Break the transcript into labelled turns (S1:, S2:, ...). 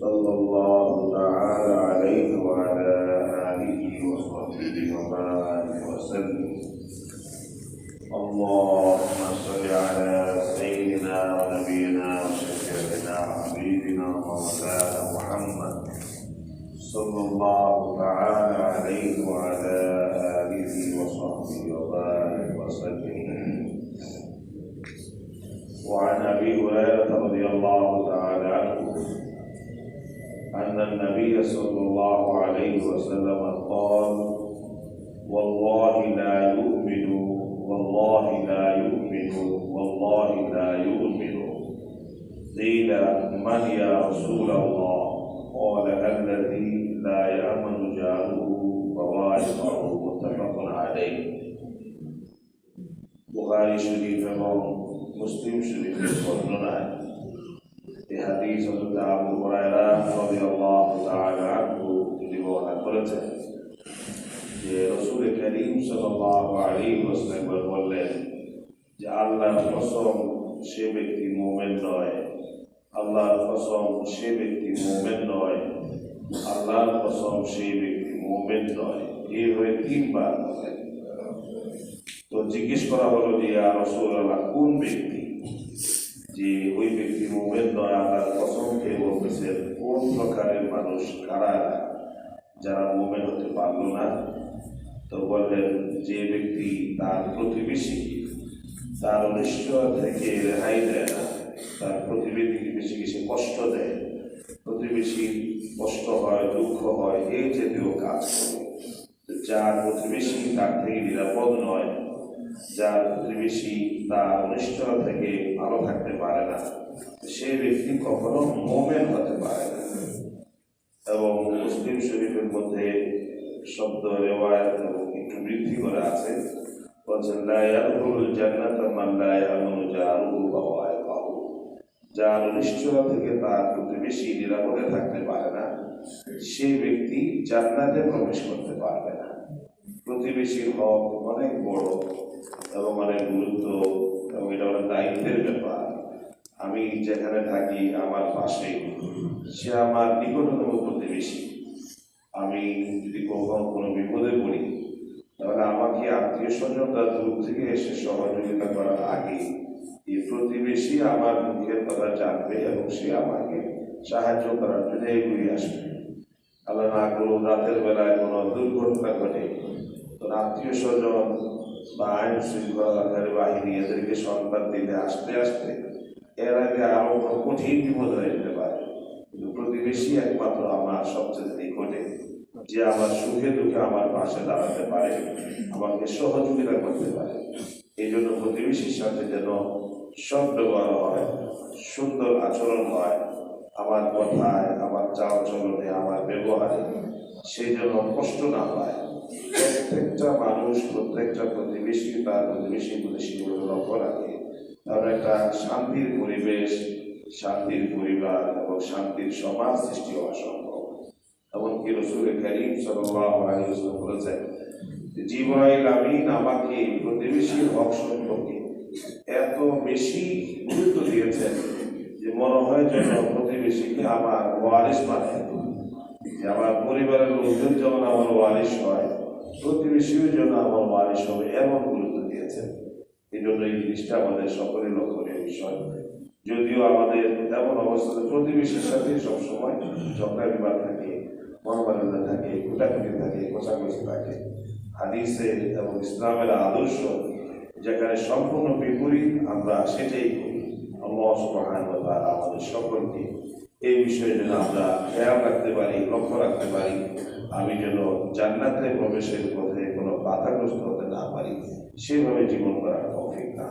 S1: صلى الله تعالى عليه وعلى آله وصحبه وبارك وسلم. اللهم صل على سيدنا ونبينا وشفيعنا وحبيبنا ومولانا محمد صلى الله تعالى عليه وعلى آله وصحبه وبارك وسلم. وعن أبي هريرة رضي الله تعالى أن النبي صلى الله عليه وسلم قال والله لا يؤمن والله لا يؤمن والله لا يؤمن. قيل من يا رسول الله؟ قال الذي لا يأمن جاره فوائقه متفق عليه. بخاري شريف مسلم شريف قرنان যে রাসূল করিম সাল্লাল্লাহু আলাইহি ওয়াসাল্লাম বললেন যে আল্লাহর কসম সে ব্যক্তি মুমিন নয়। আল্লাহর কসম সে ব্যক্তি মুমিন নয়। আল্লাহর কসম সেই ব্যক্তি মুমিন নয়। এইভাবে তিনবার বলেন তো জিজ্ঞেস করা হলো যে আর রসুল্লাহ কোন ব্যক্তি? যে ওই ব্যক্তি মোমেন নয় আল্লাহ কসম খেয়ে বলতেছেন কোন প্রকারের মানুষ কারা? যারা মোমেন হতে পারল না। তো বললেন, যে ব্যক্তি তার প্রতিবেশী, তার অনিশ্চয় থেকে রেহাই দেয় না, তার প্রতিবেশীকে বেশি বেশি কষ্ট দেয়। প্রতিবেশী কষ্ট হয়, দুঃখ হয় এই জাতীয় কাজ যার প্রতিবেশী তার থেকে নিরাপদ নয় যার প্রতিবেশী তার অনিষ্টতা থেকে ভালো থাকতে পারে না। সে ব্যক্তি কখনো মোমেন হতে পারে না। এবং মুসলিম শরীফের মধ্যে শব্দ, রেওয়ায়ত এবং একটু বৃদ্ধি করে আছে। বলছেন জান্নাতা যার অনিশ্চয়তা থেকে তার প্রতিবেশী নিরাপদে থাকতে পারে না। সেই ব্যক্তি জান্নাতে প্রবেশ করতে পারবে না। প্রতিবেশীর হক অনেক বড় এবং অনেক গুরুত্ব এবং এটা অনেক দায়িত্বের ব্যাপার। আমি যেখানে থাকি, আমার পাশে, সে আমার নিকটতম প্রতিবেশী। আমি যদি কখনো কোনো বিপদে পড়ি, তাহলে আমাকে আত্মীয় স্বজনরা দূর থেকে এসে সহযোগিতা করার আগে এই প্রতিবেশী আমার মুখের কথা জানবে এবং সে আমাকে সাহায্য করার জন্য এগিয়ে আসবে। আল্লাহ না করুন রাতের বেলায় কোনো দুর্ঘটনা ঘটে। তো আত্মীয় স্বজন বা আইন শৃঙ্খলাকারী বাহিনী এদেরকে সংবাদ দিলে আসতে আসতে এর আগে আরও কঠিন বিপদ হয়ে যেতে পারে। কিন্তু প্রতিবেশী একমাত্র আমার সবচেয়ে নিকটে যে আমার সুখে দুঃখে আমার পাশে দাঁড়াতে পারে, আমাকে সহযোগিতা করতে পারে। এই জন্য প্রতিবেশীর সাথে যেন সৎ ব্যবহার হয়, সুন্দর আচরণ হয়, আমার কথায়, আমার চাল চলনে আমার ব্যবহারে সেই জন্য কষ্ট না পায়। প্রত্যেকটা মানুষ, প্রত্যেকটা প্রতিবেশী তার প্রতিবেশী প্রতি সেগুলো লক্ষ্য রাখে তাহলে একটা শান্তির পরিবেশ, শান্তির পরিবার এবং শান্তির সমাজ সৃষ্টি হওয়া সম্ভব। এমনকি রসুল করিম ওয়াসাল্লাম বলেছেন আমিন আমাকে প্রতিবেশীর হক সম্পর্কে এত বেশি গুরুত্ব দিয়েছেন যে মনে হয় যেন প্রতিবেশীকে আমার ওয়ারিস মানে যে আমার পরিবারের লোকজন যেমন আমার ওয়ারিস হয়, প্রতিবেশীও যেন আমার ওয়ারিস হবে, এমন গুরুত্ব দিয়েছেন। এই জন্য এই জিনিসটা আমাদের সকলের লক্ষণীয় বিষয়। যদিও আমাদের এমন অবস্থাতে প্রতিবেশীর সাথে সবসময় ঝগড়া বিবাদ থাকে মহামারণা থাকে কুটাকুটি থাকে কোচাকুচি থাকে। হাদিসের এবং ইসলামের আদর্শ যেখানে সম্পূর্ণ বিপরীত, আমরা সেটাই করি। আল্লাহ আমাদের সকলকে এই বিষয়ে যেন আমরা খেয়াল রাখতে পারি। রাখতে পারি আমি যেন জান্নাতে প্রবেশের পথে কোনো বাধাগ্রস্ত হতে না পারি সেভাবে জীবন করার অভিজ্ঞতা